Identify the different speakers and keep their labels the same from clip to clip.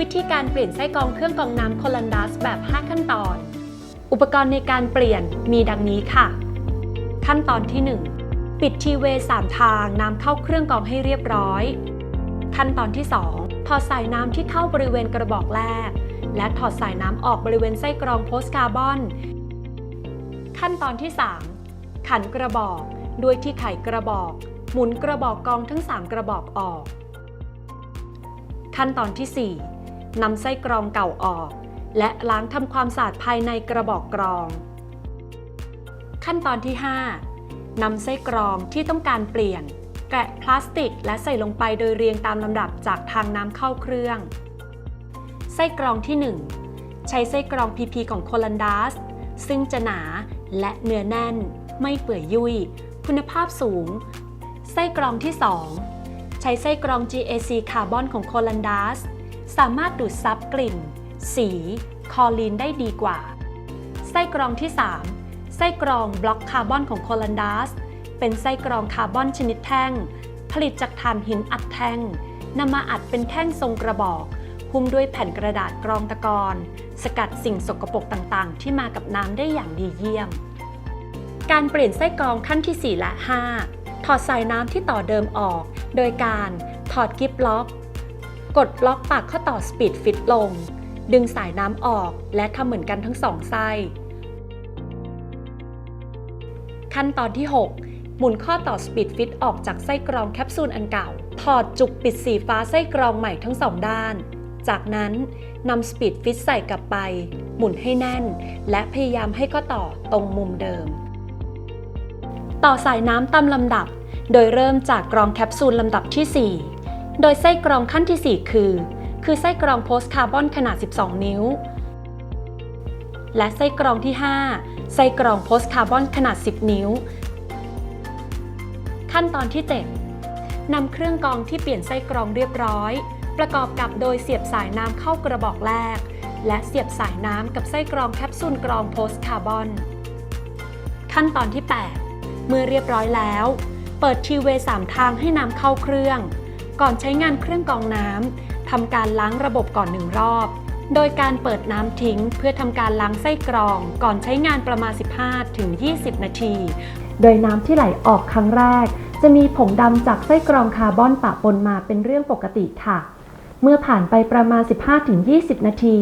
Speaker 1: วิธีการเปลี่ยนไส้กรองเครื่องกรองน้ำโคลันดัสแบบ 5 ขั้นตอน อุปกรณ์ในการเปลี่ยนมีดังนี้ค่ะ ขั้นตอนที่ 1 ปิดทีเวย์3ทางน้ำเข้าเครื่องกรองให้เรียบร้อย ขั้นตอนที่ 2 ถอดสายน้ำที่เข้าบริเวณกระบอกแรก และถอดสายน้ำออกบริเวณไส้กรองโพสคาร์บอน ขั้นตอนที่ 3 ขันกระบอกด้วยที่ไขกระบอก หมุนกระบอกกรองทั้ง 3 กระบอกออก ขั้นตอนที่ 4 นำไส้กรองเก่าออก และล้างทำความสะอาดภายในกระบอกกรอง ขั้นตอนที่ 5นำไส้กรองที่ต้องการเปลี่ยน แกะพลาสติก และใส่ลงไปโดยเรียงตามลำดับจากทางน้ำเข้าเครื่อง ไส้กรองที่ 1 ใช้ไส้กรอง PP ของโคลันดัสซึ่งจะหนาและเนื้อแน่น ไม่เปื่อยยุ่ย คุณภาพสูง ไส้กรองที่ 2 ใช้ไส้กรอง GAC คาร์บอนของโคลันดัส สามารถดูดซับกลิ่น สีคอลีนได้ดีกว่า ไส้กรองที่ 3 ไส้กรองบล็อกคาร์บอนของโคลันดัส เป็นไส้กรองคาร์บอนชนิดแท่ง ผลิตจากถ่านหินอัดแท่งนำมาอัดเป็นแท่งทรงกระบอกหุ้มด้วยแผ่นกระดาษกรองตะกอนสกัดสิ่งสกปรกต่างๆ ที่มากับน้ำได้อย่างดีเยี่ยม การเปลี่ยนไส้กรองขั้นที่ 4 และ 5 ถอดสายน้ำที่ต่อเดิมออก โดยการถอดกิฟล็อก กดบล็อกปากข้อต่อสปีดฟิตลง ดึงสายน้ำออกและทำเหมือนกันทั้งสองไส้ ขั้นตอนที่ 6 หมุนข้อต่อสปีดฟิตออกจากไส้กรองแคปซูลอันเก่า ถอดจุกปิดสีฟ้าไส้กรองใหม่ทั้งสองด้าน จากนั้นนำสปีดฟิตใส่กลับไป หมุนให้แน่น และพยายามให้ข้อต่อตรงมุมเดิม ต่อสายน้ำตามลำดับ โดยเริ่มจากกรองแคปซูลลำดับที่ 4 โดยไส้กรองขั้นที่ 4 คือ คือไส้กรองโพสคาร์บอนขนาด 12 นิ้ว และไส้กรองที่ 5 ไส้กรองโพสคาร์บอนขนาด 10 นิ้ว ขั้นตอนที่ 7นำเครื่องกรองที่เปลี่ยนไส้กรองเรียบร้อย ประกอบกับโดยเสียบสายน้ำเข้ากระบอกแรก และเสียบสายน้ำกับไส้กรองแคปซูลกรองโพสคาร์บอน ขั้นตอนที่ 8 เมื่อเรียบร้อยแล้ว เปิดทีเวย์3ทางให้น้ำเข้าเครื่อง ก่อนใช้งานเครื่องกรองน้ำทำการล้างระบบก่อนหนึ่งรอบ โดยการเปิดน้ำทิ้งเพื่อทำการล้างไส้กรอง ก่อนใช้งานประมาณ 15-20 นาที โดยน้ำที่ไหลออกครั้งแรก จะมีผงดำจากไส้กรองคาร์บอนปะปนมาเป็นเรื่องปกติค่ะเมื่อผ่านไปประมาณ 15-20 นาที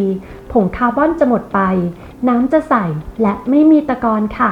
Speaker 1: ผงคาร์บอนจะหมดไป น้ำจะใสและไม่มีตะกอนค่ะ